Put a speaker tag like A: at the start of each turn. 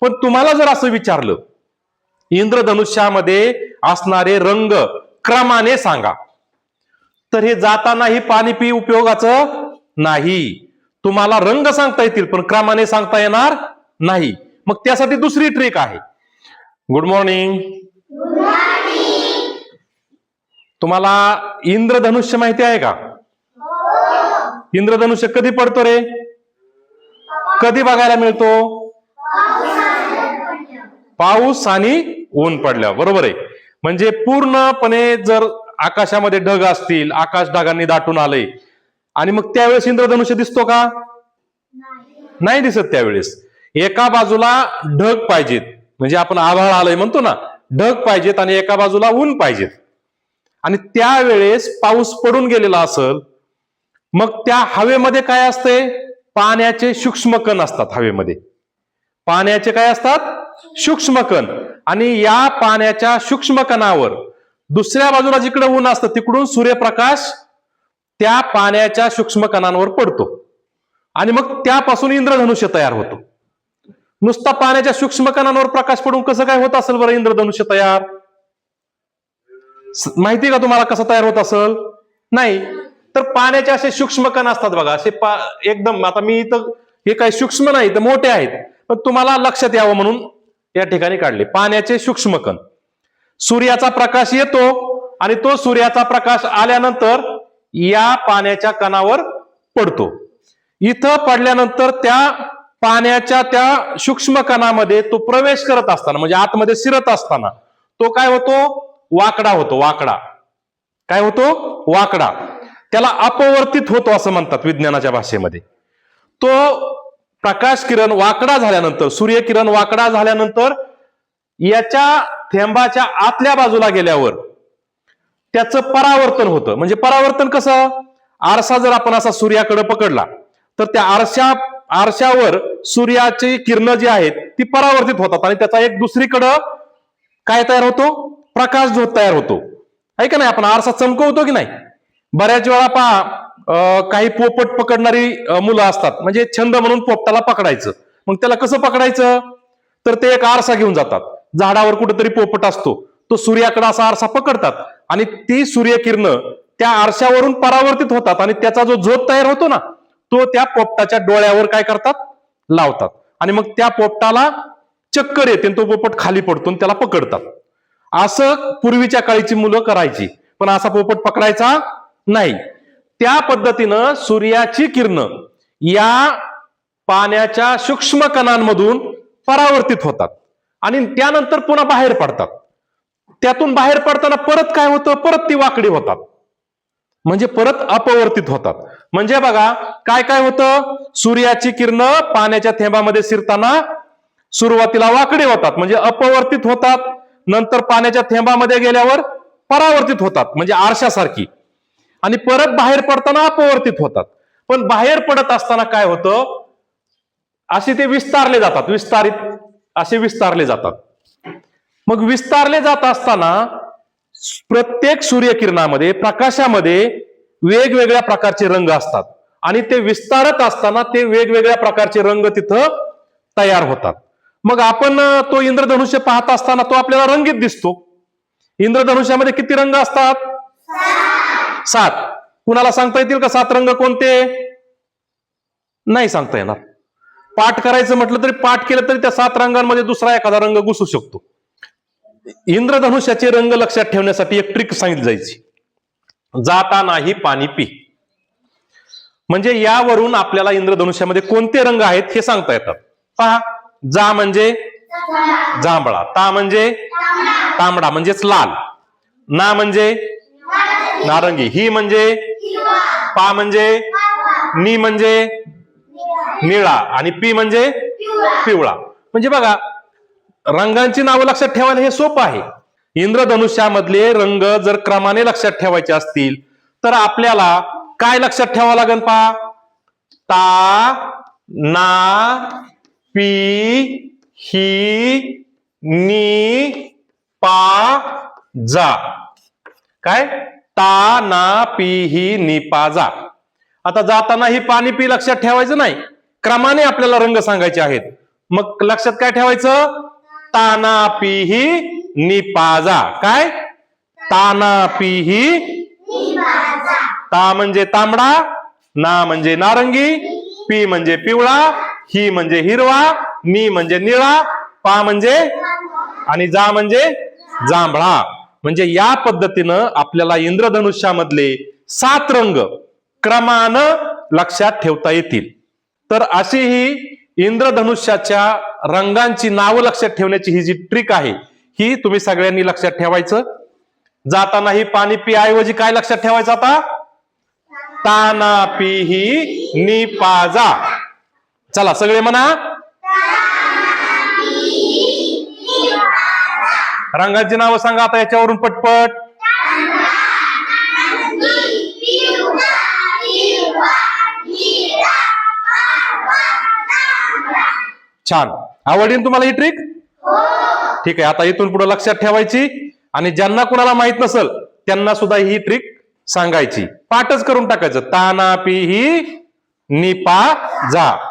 A: पण तुम्हाला जर असं विचारलं इंद्रधनुष्यामध्ये असणारे रंग क्रमाने सांगा. तर हे जातानाही पाणी पी उपयोगाचं नाही. तुम्हाला रंग सांगता येतील पण क्रमाने सांगता येणार नाही. मग त्यासाठी दुसरी ट्रिक आहे. गुड मॉर्निंग तुम्हाला इंद्रधनुष्य माहिती आहे का? इंद्रधनुष्य कधी पडतो रे? कधी बघायला मिळतो? पाऊस आणि ऊन पडल्यावर. बरोबर आहे? म्हणजे पूर्णपणे जर आकाशामध्ये ढग असतील आकाश ढगांनी दाटून आले आणि मग त्यावेळेस इंद्रधनुष्य दिसतो का? नाही दिसत त्यावेळेस. एका बाजूला ढग पाहिजेत. म्हणजे आपण आभाळ आलंय म्हणतो ना ढग पाहिजेत आणि एका बाजूला ऊन पाहिजेत. आणि त्यावेळेस पाऊस पडून गेलेला असल मग त्या हवेमध्ये काय असते पाण्याचे सूक्ष्म कण असतात हवेमध्ये. पाण्याचे काय असतात? सूक्ष्म कण आणि या पाण्याच्या सूक्ष्म कणावर दुसऱ्या बाजूला जिकडे ऊन असतं तिकडून सूर्यप्रकाश त्या पाण्याच्या सूक्ष्म कणांवर पडतो. आणि मग त्यापासून इंद्रधनुष्य तयार होतो. नुसता पाण्याच्या सूक्ष्म कणांवर प्रकाश पडून कसं काय होत असेल बरं इंद्रधनुष्य तयार? माहिती का तुम्हाला कसं तयार होत असेल? नाही. तर पाण्याचे असे सूक्ष्म कण असतात बघा असे पा एकदम आता मी इथं हे काही सूक्ष्म नाही तर मोठे आहेत. पण तुम्हाला लक्षात यावं म्हणून या ठिकाणी काढले. पाण्याचे सूक्ष्म कण. सूर्याचा प्रकाश येतो आणि तो सूर्याचा प्रकाश आल्यानंतर या पाण्याच्या कणावर पडतो. इथं पडल्यानंतर त्या पाण्याच्या त्या सूक्ष्म कणामध्ये तो प्रवेश करत असताना म्हणजे आतमध्ये शिरत असताना तो काय होतो? वाकडा होतो वाकडा. काय होतो? वाकडा. त्याला अपवर्तित होतो असं म्हणतात विज्ञानाच्या भाषेमध्ये. तो प्रकाश किरण वाकडा झाल्यानंतर सूर्यकिरण वाकडा झाल्यानंतर याच्या थेंबाच्या आतल्या बाजूला गेल्यावर त्याचं परावर्तन होतं. म्हणजे परावर्तन कसं? आरसा जर आपण असा सूर्याकडे पकडला तर त्या आरशा आरशावर सूर्याची किरण जी आहेत ती परावर्तित होतात. आणि त्याचा एक दुसरीकडं काय तयार होतो? प्रकाश झोत तयार होतो. आहे का नाही? आपण आरसा चमकवतो की नाही? बऱ्याच वेळा पहा काही पोपट पकडणारी मुलं असतात. म्हणजे छंद म्हणून पोपटाला पकडायचं. मग त्याला कसं पकडायचं? तर ते एक आरसा घेऊन जातात. झाडावर कुठेतरी पोपट असतो. तो सूर्याकडे असा आरसा पकडतात. आणि ती सूर्यकिरण त्या आरशावरून परावर्तित होतात आणि त्याचा जो झोत तयार होतो ना तो त्या पोपटाच्या डोळ्यावर काय करतात? लावतात. आणि मग त्या पोपटाला चक्कर येते आणि तो पोपट खाली पडतो आणि त्याला पकडतात. असं पूर्वीच्या काळीची मुलं करायची. पण असा पोपट पकडायचा नाही. त्या पद्धतीनं सूर्याची किरण या पाण्याच्या सूक्ष्म कणांमधून परावर्तित होतात आणि त्यानंतर पुन्हा बाहेर पडतात. त्यातून बाहेर पडताना परत काय होतं? परत ती वाकडी होतात. म्हणजे परत अपवर्तित होतात. म्हणजे बघा काय काय होतं? सूर्याची किरण पाण्याच्या थेंबामध्ये शिरताना सुरुवातीला वाकडे होतात. म्हणजे अपवर्तित होतात. नंतर पाण्याच्या थेंबामध्ये गेल्यावर परावर्तित होतात. म्हणजे आरशासारखी. आणि परत बाहेर पडताना अपवर्तित होतात. पण बाहेर पडत असताना काय होतं? असे ते विस्तारले जातात. विस्तारित असे विस्तारले जातात. मग विस्तारले जात असताना प्रत्येक सूर्यकिरणामध्ये प्रकाशामध्ये वेगवेगळ्या प्रकारचे रंग असतात. आणि ते विस्तारत असताना ते वेगवेगळ्या प्रकारचे रंग तिथं तयार होतात. मग आपण तो इंद्रधनुष्य पाहत असताना तो आपल्याला रंगीत दिसतो. इंद्रधनुष्यामध्ये किती रंग असतात? सात. कुणाला सांगता येतील का सात रंग कोणते? नाही सांगता येणार. पाठ करायचं म्हटलं तरी पाठ केलं तरी त्या सात रंगांमध्ये दुसरा एखादा रंग घुसू शकतो. इंद्रधनुष्याचे रंग लक्षात ठेवण्यासाठी एक ट्रिक सांगितली जायची. जाता नाही पाणी पी. म्हणजे यावरून आपल्याला इंद्रधनुष्यामध्ये कोणते रंग आहेत हे सांगता येतात. पहा जा म्हणजे जांभळा. ता म्हणजे तांबडा म्हणजेच लाल. ना म्हणजे नारंगी. ही म्हणजे? पा म्हणजे? नी म्हणजे? निळा. आणि पी म्हणजे? पिवळा. म्हणजे बघा रंगांची नावं लक्षात ठेवायला हे सोपं आहे. इंद्रधनुष्यामधले रंग जर क्रमाने लक्षात ठेवायचे असतील तर आपल्याला काय लक्षात ठेवावं लागेल पा? ता ना पी ही नी पा जा. काय? ता ना पी ही नी पा जा. आता जाताना ही पाणी पी लक्षात ठेवायचं नाही. क्रमाने आपल्याला रंग सांगायचे आहेत. मग लक्षात काय ठेवायचं? ताना पिही निपाजा काय? ताना पिही ता म्हणजे तांबडा ना म्हणजे नारंगी पी म्हणजे पिवळा ही म्हणजे हिरवा नी म्हणजे निळा पा म्हणजे आणि जा म्हणजे जांभळा. म्हणजे या पद्धतीनं आपल्याला इंद्रधनुष्यामधले सात रंग क्रमानं लक्षात ठेवता येतील. तर अशी ही इंद्रधनुष्याच्या रंगांची नावं लक्षात ठेवण्याची ही जी ट्रिक आहे ही तुम्ही सगळ्यांनी लक्षात ठेवायचं. जाताना ही पाणी पी ऐवजी काय लक्षात ठेवायचं आता? ताना नि निपाजा. चला सगळे म्हणा. रंगाची नावं सांगा आता याच्यावरून पटपट. छान. आवडेल तुम्हाला ही ट्रिक ठीक आहे आता इथून पुढे लक्षात ठेवायची. आणि ज्यांना कुणाला माहीत नसल त्यांना सुद्धा ही ट्रिक सांगायची. पाठच करून टाकायचं. ताना पी ही निपा जा.